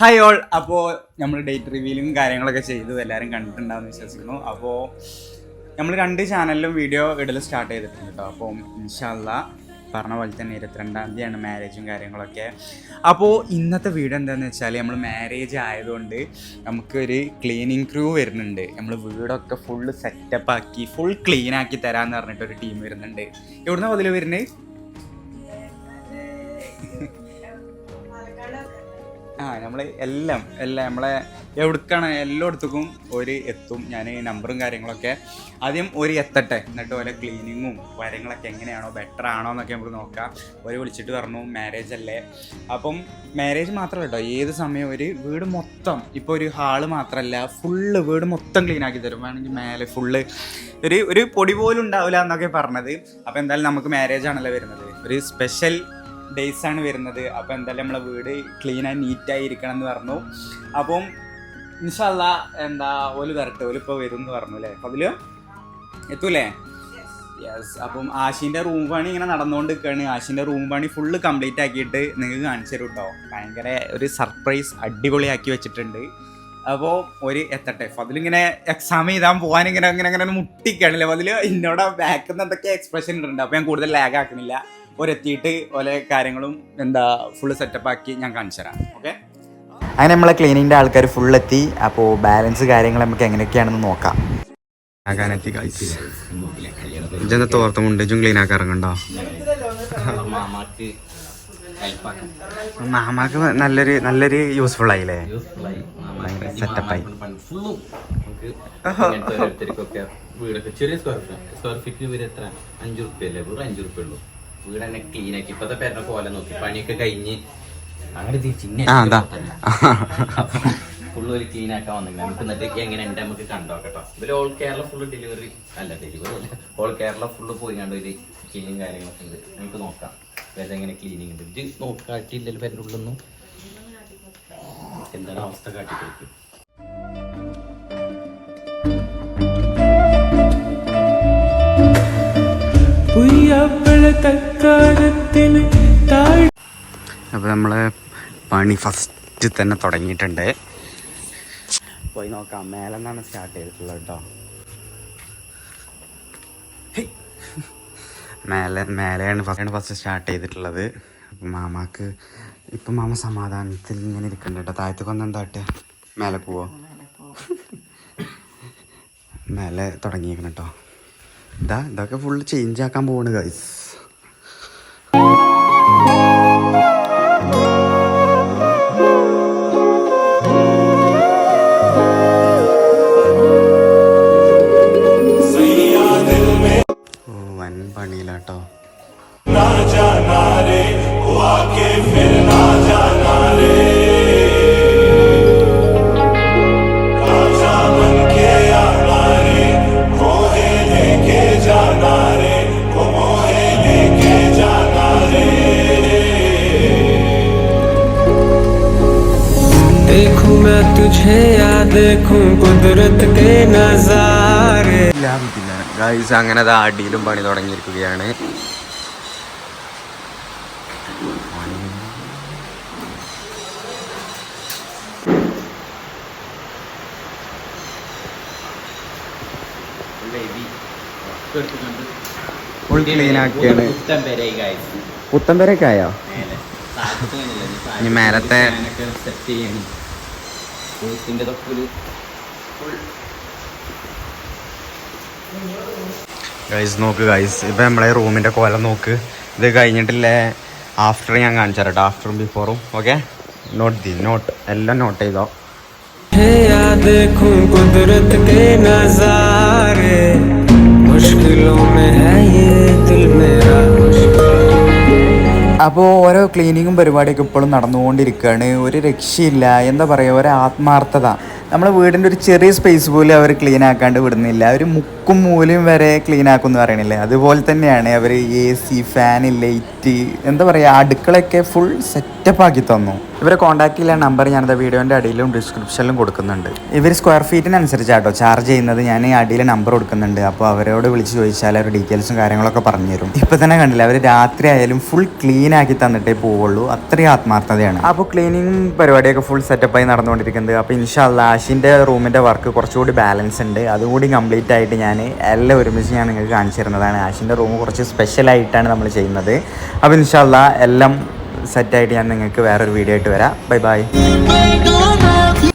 Hi all അപ്പോൾ നമ്മൾ date റിവ്യൂലും കാര്യങ്ങളൊക്കെ ചെയ്തു എല്ലാവരും കണ്ടിട്ടുണ്ടാവുമെന്ന് വിശ്വസിക്കുന്നു. അപ്പോൾ നമ്മൾ രണ്ട് ചാനലിലും വീഡിയോ ഇടൽ സ്റ്റാർട്ട് ചെയ്തിട്ടുണ്ട് കേട്ടോ അപ്പോൾ ഇൻഷാല്ല പറഞ്ഞ പോലെ തന്നെ ഇരുപത്തിരണ്ടാം തീയതിയാണ് മാരേജും കാര്യങ്ങളൊക്കെ. അപ്പോൾ ഇന്നത്തെ വീഡിയോ എന്താണെന്ന് വെച്ചാൽ നമ്മൾ മാരേജ് ആയതുകൊണ്ട് നമുക്കൊരു ക്ലീനിങ് ക്രൂ വരുന്നുണ്ട്. നമ്മൾ വീടൊക്കെ ഫുള്ള് സെറ്റപ്പ് ആക്കി ഫുൾ ക്ലീൻ ആക്കി തരാമെന്ന് പറഞ്ഞിട്ട് ഒരു ടീം വരുന്നുണ്ട്. എവിടുന്ന മുതൽ വരുന്നത് ആ നമ്മൾ എല്ലാം എല്ലാം നമ്മളെ എവിടേക്കാണ് എല്ലായിടത്തേക്കും ഒരു എത്തും. ഞാൻ നമ്പറും കാര്യങ്ങളൊക്കെ ആദ്യം ഒരു എത്തട്ടെ. എന്നിട്ട് ഓരോ ക്ലീനിങ്ങും കാര്യങ്ങളൊക്കെ എങ്ങനെയാണോ ബെറ്റർ ആണോ എന്നൊക്കെ നമുക്ക് നോക്കാം. ഒരു വിളിച്ചിട്ട് പറഞ്ഞു മാരേജ് അല്ലേ? അപ്പം മാരേജ് മാത്രമല്ല കേട്ടോ ഏത് സമയം ഒരു വീട് മൊത്തം ഇപ്പോൾ ഒരു ഹാൾ മാത്രമല്ല ഫുള്ള് വീട് മൊത്തം ക്ലീൻ ആക്കി തരും. വേണമെങ്കിൽ മേലെ ഫുള്ള് ഒരു ഒരു പൊടി പോലും ഉണ്ടാവില്ല എന്നൊക്കെ പറഞ്ഞത്. അപ്പോൾ എന്തായാലും നമുക്ക് മാരേജ് ആണല്ലോ വരുന്നത്. ഒരു സ്പെഷ്യൽ ഡേയ്സ് ആണ് വരുന്നത്. അപ്പോൾ എന്തായാലും നമ്മളെ വീട് ക്ലീൻ ആയി നീറ്റായി ഇരിക്കണം എന്ന് പറഞ്ഞു. അപ്പം ഇൻഷല്ല എന്താ ഓൽ വരട്ടെ. ഓൽ ഇപ്പോൾ വരും എന്ന് പറഞ്ഞു അല്ലേ? അപ്പോൾ അതിൽ എത്തൂലേ? യെസ് അപ്പം ആശിന്റെ റൂം പണി ഇങ്ങനെ നടന്നുകൊണ്ട് നിൽക്കുകയാണ് ആശിന്റെ റൂം പണി ഫുള്ള് കംപ്ലീറ്റ് ആക്കിയിട്ട് നിങ്ങൾക്ക് കാണിച്ചു തരും കേട്ടോ ഭയങ്കര ഒരു സർപ്രൈസ് അടിപൊളിയാക്കി വെച്ചിട്ടുണ്ട്. അപ്പോൾ ഒരു എത്തട്ടെ. ഫതിലിങ്ങനെ എക്സാം എഴുതാൻ പോകാൻ ഇങ്ങനെ അങ്ങനെ അങ്ങനെ മുട്ടിക്കാണില്ലേ അതിൽ എന്നോട് ബാക്കിൽ നിന്ന് എന്തൊക്കെ എക്സ്പ്രഷൻ ഇട്ടുണ്ട് അപ്പോൾ ഞാൻ കൂടുതൽ ലാഗ് ആക്കണില്ല. ഒരെത്തിയിട്ട് ഓലെ കാര്യങ്ങളും എന്താ ഫുള്ള് സെറ്റപ്പ് ആക്കി ഞാൻ കാണിച്ചു തരാം. ഓക്കെ അങ്ങനെ നമ്മളെ ക്ലീനിങ്ങിന്റെ ആൾക്കാർ ഫുൾ എത്തി. അപ്പോൾ ബാലൻസ് കാര്യങ്ങൾ നമുക്ക് എങ്ങനെയൊക്കെയാണെന്ന് നോക്കാം. ആക്കാനെത്തി കഴിച്ച് ഇജെന്താ തോർത്തുമുണ്ട് ഇജും ക്ലീൻ ആക്കാൻ ഇറങ്ങണ്ടോ? മാമാക്ക് നല്ലൊരു നല്ലൊരു യൂസ്ഫുൾ ആയില്ലേ? സെറ്റപ്പായി വീടൊക്കെ ചെറിയ സ്ക്വയർ ഫീറ്റ് സ്ക്വയർ ഫീറ്റിന് വരെ എത്ര? അഞ്ചു റുപ്യ അല്ലേ വെറും അഞ്ചു റുപ്യ ഉള്ളൂ. വീട് തന്നെ ക്ലീൻ ആക്കി. ഇപ്പത്തെ പേരുടെ പോലെ നോക്കി. പണിയൊക്കെ കഴിഞ്ഞ് അങ്ങനെ തിരിച്ചിങ്ങനെ. ഫുള്ള് ഒരു ക്ലീൻ ആക്കാൻ വന്നെങ്കിൽ നമുക്ക് എന്നിട്ട് എങ്ങനെ ഉണ്ട് നമുക്ക് കണ്ടോക്കട്ടോ ഇതിൽ ഓൾ കേരള ഫുള്ള് ഡെലിവറി അല്ല ഡെലിവറി അല്ല. ഓൾ കേരള ഫുള്ള് പോയി കണ്ട് ഒരു ക്ലീനിങ് കാര്യങ്ങളൊക്കെ ഉണ്ട്. നമുക്ക് നോക്കാം. വേറെ എങ്ങനെ ക്ലീനിങ് ഉണ്ട്. ഇത് നോക്കാട്ടില്ലല്ലോ പേരുടെ ഉള്ളൊന്നും എന്താണ് അവസ്ഥ കാട്ടിക്കൊടുക്കും അപ്പോൾ നമ്മൾ പണി ഫസ്റ്റ് തന്നെ തുടങ്ങിയിട്ടുണ്ട്. പോയി നോക്കാം മേലെ നിന്നാണ് സ്റ്റാർട്ട് ചെയ്തിട്ടുള്ളത് കേട്ടോ. മേലെ മേലെയാണ് ഫസ്റ്റ് ഫസ്റ്റ് സ്റ്റാർട്ട് ചെയ്തിട്ടുള്ളത്. അപ്പം മാമാക്ക് ഇപ്പം മാമ സമാധാനത്തിൽ ഇങ്ങനെ ഇരിക്കുന്നുണ്ട് കേട്ടോ താഴത്തേക്ക് ഒന്ന് എന്താട്ടെ മേലെ പോവോ? മേലെ തുടങ്ങിയേക്കണം കേട്ടോ ഇതാ ഇതൊക്കെ ഫുള്ള് ചേഞ്ച് ആക്കാൻ പോവാണ് ഗൈസ് വൻ പണിയിലാട്ടോ देखूं मैं तुझे या देखूं कुदरत के नजारे ലാഭിക്കില്ല ഗൈസ് അങ്ങനെ അത് അടിയിലും പണി തുടങ്ങിയിരിക്കുകയാണ്. ആക്കിയാണ്. guys. പുത്തമ്പരൊക്കെ ആയോ ഇനി മേലത്തെ- ഫാനൊക്കെ ഗൈസ് നോക്ക് ഗൈസ് ഇപ്പം നമ്മളെ റൂമിന്റെ കോലം നോക്ക്. ഇത് കഴിഞ്ഞിട്ടില്ലേ ആഫ്റ്റർ ഞാൻ കാണിച്ചു തരാം ആഫ്റ്ററും ബിഫോറും ഓക്കെ നോട്ട് ദി നോട്ട് എല്ലാം നോട്ട് ചെയ്തോ. അപ്പോൾ ഓരോ ക്ലീനിങ്ങും പരിപാടിയൊക്കെ ഇപ്പോഴും നടന്നുകൊണ്ടിരിക്കുകയാണ്. ഒരു രക്ഷയില്ല. എന്താ പറയുക ഒരു ആത്മാർത്ഥത. നമ്മളെ വീടിന്റെ ഒരു ചെറിയ സ്പേസ് പോലും അവർ ക്ലീൻ ആക്കാണ്ട് വിടുന്നില്ല. അവർ മുക്കും മൂലയും വരെ ക്ലീൻ ആക്കും എന്ന് പറയണില്ലേ? അതുപോലെ തന്നെയാണ് അവർ എ സി ഫാൻ ലൈറ്റ് എന്താ പറയുക അടുക്കളയൊക്കെ ഫുൾ സെറ്റപ്പ് ആക്കി തന്നു. ഇവരെ കോൺടാക്ട് ചെയ്യാൻ നമ്പർ ഞാനത് വീഡിയോന്റെ അടിയിലും ഡിസ്ക്രിപ്ഷനിലും കൊടുക്കുന്നുണ്ട്. ഇവർ സ്ക്വയർ ഫീറ്റിനനുസരിച്ചാട്ടോ ചാർജ് ചെയ്യുന്നത്. ഞാൻ അടിയിൽ നമ്പർ കൊടുക്കുന്നുണ്ട്. അപ്പോൾ അവരോട് വിളിച്ച് ചോദിച്ചാൽ അവർ ഡീറ്റെയിൽസും കാര്യങ്ങളൊക്കെ പറഞ്ഞു തരും. ഇപ്പം തന്നെ കണ്ടില്ല അവർ രാത്രി ആയാലും ഫുൾ ക്ലീൻ ആക്കി തന്നിട്ടേ പോവുള്ളൂ. അത്രയും ആത്മാർത്ഥതയാണ്. അപ്പോൾ ക്ലീനിങ് പരിപാടിയൊക്കെ ഫുൾ സെറ്റപ്പായി നടന്നുകൊണ്ടിരിക്കുന്നത് അപ്പോൾ ഇൻഷാല്ല ആഷിന്റെ റൂമിന്റെ വർക്ക് കുറച്ചുകൂടി ബാലൻസ് ഉണ്ട്. അതുകൂടി കംപ്ലീറ്റ് ആയിട്ട് ഞാൻ എല്ലാം ഒരുമിച്ച് ഞാൻ നിങ്ങൾക്ക് കാണിച്ചു തരുന്നതാണ്. ആശിന്റെ റൂം കുറച്ച് സ്പെഷ്യലായിട്ടാണ് നമ്മൾ ചെയ്യുന്നത്. അപ്പോൾ ഇൻഷാല്ല എല്ലാം സെറ്റായിട്ട് ഞാൻ നിങ്ങൾക്ക് വേറൊരു വീഡിയോ ആയിട്ട് വരാം. Bye bye